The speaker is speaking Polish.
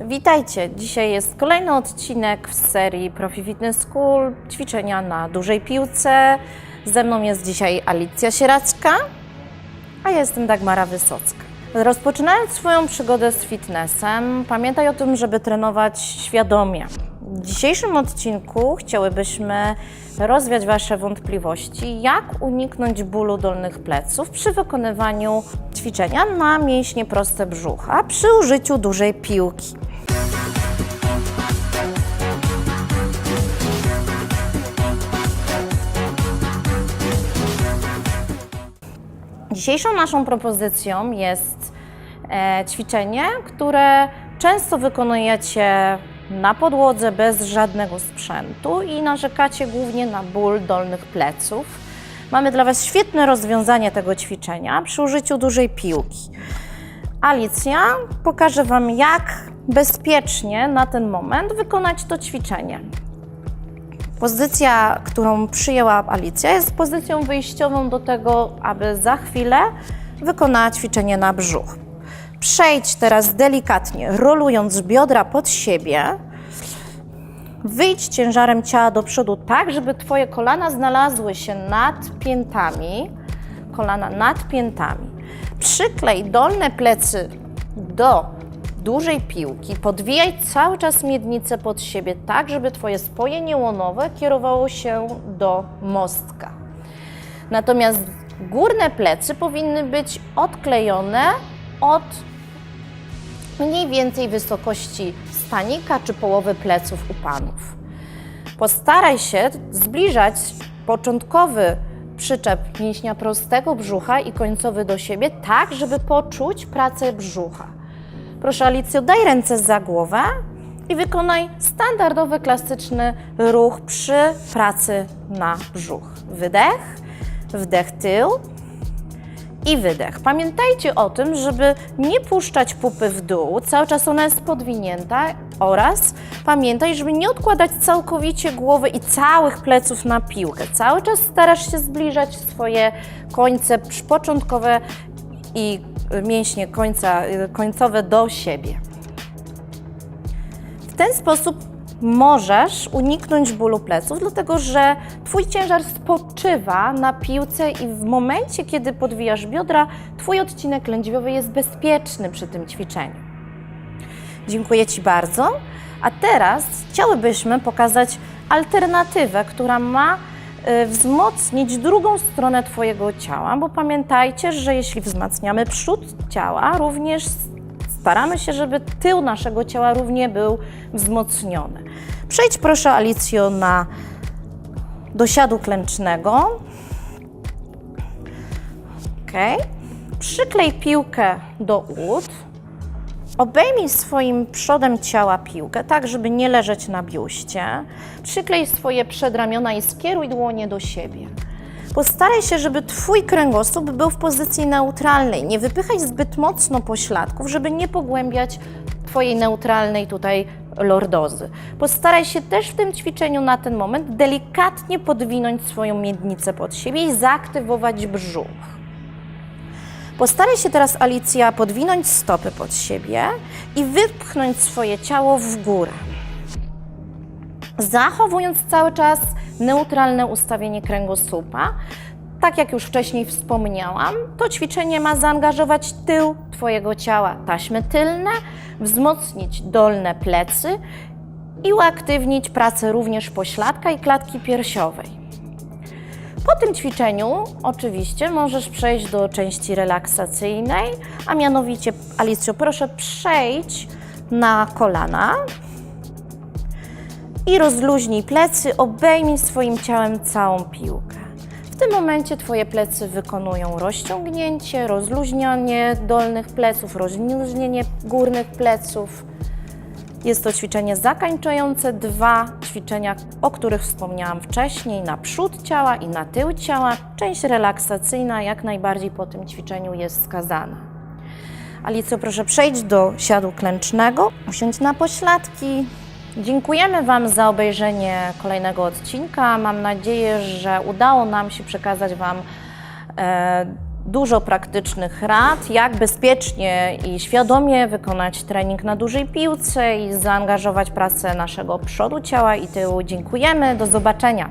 Witajcie! Dzisiaj jest kolejny odcinek w serii Profi Fitness School ćwiczenia na dużej piłce. Ze mną jest dzisiaj Alicja Sieracka, a ja jestem Dagmara Wysocka. Rozpoczynając swoją przygodę z fitnessem, pamiętaj o tym, żeby trenować świadomie. W dzisiejszym odcinku chciałybyśmy rozwiać Wasze wątpliwości, jak uniknąć bólu dolnych pleców przy wykonywaniu ćwiczenia na mięśnie proste brzucha przy użyciu dużej piłki. Dzisiejszą naszą propozycją jest e, ćwiczenie, które często wykonujecie na podłodze bez żadnego sprzętu i narzekacie głównie na ból dolnych pleców. Mamy dla Was świetne rozwiązanie tego ćwiczenia przy użyciu dużej piłki. Alicja pokaże Wam, jak bezpiecznie na ten moment wykonać to ćwiczenie. Pozycja, którą przyjęła Alicja, jest pozycją wyjściową do tego, aby za chwilę wykonała ćwiczenie na brzuch. Przejdź teraz delikatnie, rolując biodra pod siebie. Wyjdź ciężarem ciała do przodu, tak żeby Twoje kolana znalazły się nad piętami. Kolana nad piętami. Przyklej dolne plecy do dużej piłki, podwijaj cały czas miednicę pod siebie, tak żeby Twoje spojenie łonowe kierowało się do mostka. Natomiast górne plecy powinny być odklejone od mniej więcej wysokości stanika czy połowy pleców u panów. Postaraj się zbliżać początkowy przyczep mięśnia prostego brzucha i końcowy do siebie, tak żeby poczuć pracę brzucha. Proszę Alicjo, daj ręce za głowę i wykonaj standardowy, klasyczny ruch przy pracy na brzuch. Wydech, wdech tył i wydech. Pamiętajcie o tym, żeby nie puszczać pupy w dół, cały czas ona jest podwinięta oraz pamiętaj, żeby nie odkładać całkowicie głowy i całych pleców na piłkę. Cały czas starasz się zbliżać swoje końce początkowe i mięśnie końca, końcowe do siebie. W ten sposób możesz uniknąć bólu pleców, dlatego że Twój ciężar spoczywa na piłce i w momencie, kiedy podwijasz biodra, Twój odcinek lędźwiowy jest bezpieczny przy tym ćwiczeniu. Dziękuję Ci bardzo. A teraz chciałybyśmy pokazać alternatywę, która ma wzmocnić drugą stronę Twojego ciała, bo pamiętajcie, że jeśli wzmacniamy przód ciała, również staramy się, żeby tył naszego ciała równie był wzmocniony. Przejdź proszę Alicjo na do siadu klęcznego. Ok. Przyklej piłkę do ud. Obejmij swoim przodem ciała piłkę, tak żeby nie leżeć na biuście. Przyklej swoje przedramiona i skieruj dłonie do siebie. Postaraj się, żeby Twój kręgosłup był w pozycji neutralnej. Nie wypychaj zbyt mocno pośladków, żeby nie pogłębiać Twojej neutralnej tutaj lordozy. Postaraj się też w tym ćwiczeniu na ten moment delikatnie podwinąć swoją miednicę pod siebie i zaaktywować brzuch. Postaraj się teraz, Alicja, podwinąć stopy pod siebie i wypchnąć swoje ciało w górę. Zachowując cały czas neutralne ustawienie kręgosłupa, tak jak już wcześniej wspomniałam, to ćwiczenie ma zaangażować tył Twojego ciała, taśmy tylne, wzmocnić dolne plecy i uaktywnić pracę również pośladka i klatki piersiowej. Po tym ćwiczeniu oczywiście możesz przejść do części relaksacyjnej, a mianowicie Alicjo, proszę przejdź na kolana i rozluźnij plecy, obejmij swoim ciałem całą piłkę. W tym momencie Twoje plecy wykonują rozciągnięcie, rozluźnianie dolnych pleców, rozluźnienie górnych pleców. Jest to ćwiczenie zakańczające dwa ćwiczenia, o których wspomniałam wcześniej, na przód ciała i na tył ciała. Część relaksacyjna jak najbardziej po tym ćwiczeniu jest skazana. Alicjo, proszę przejść do siadu klęcznego, usiądź na pośladki. Dziękujemy Wam za obejrzenie kolejnego odcinka. Mam nadzieję, że udało nam się przekazać Wam e, dużo praktycznych rad, jak bezpiecznie i świadomie wykonać trening na dużej piłce i zaangażować pracę naszego przodu ciała i tyłu. Dziękujemy, do zobaczenia.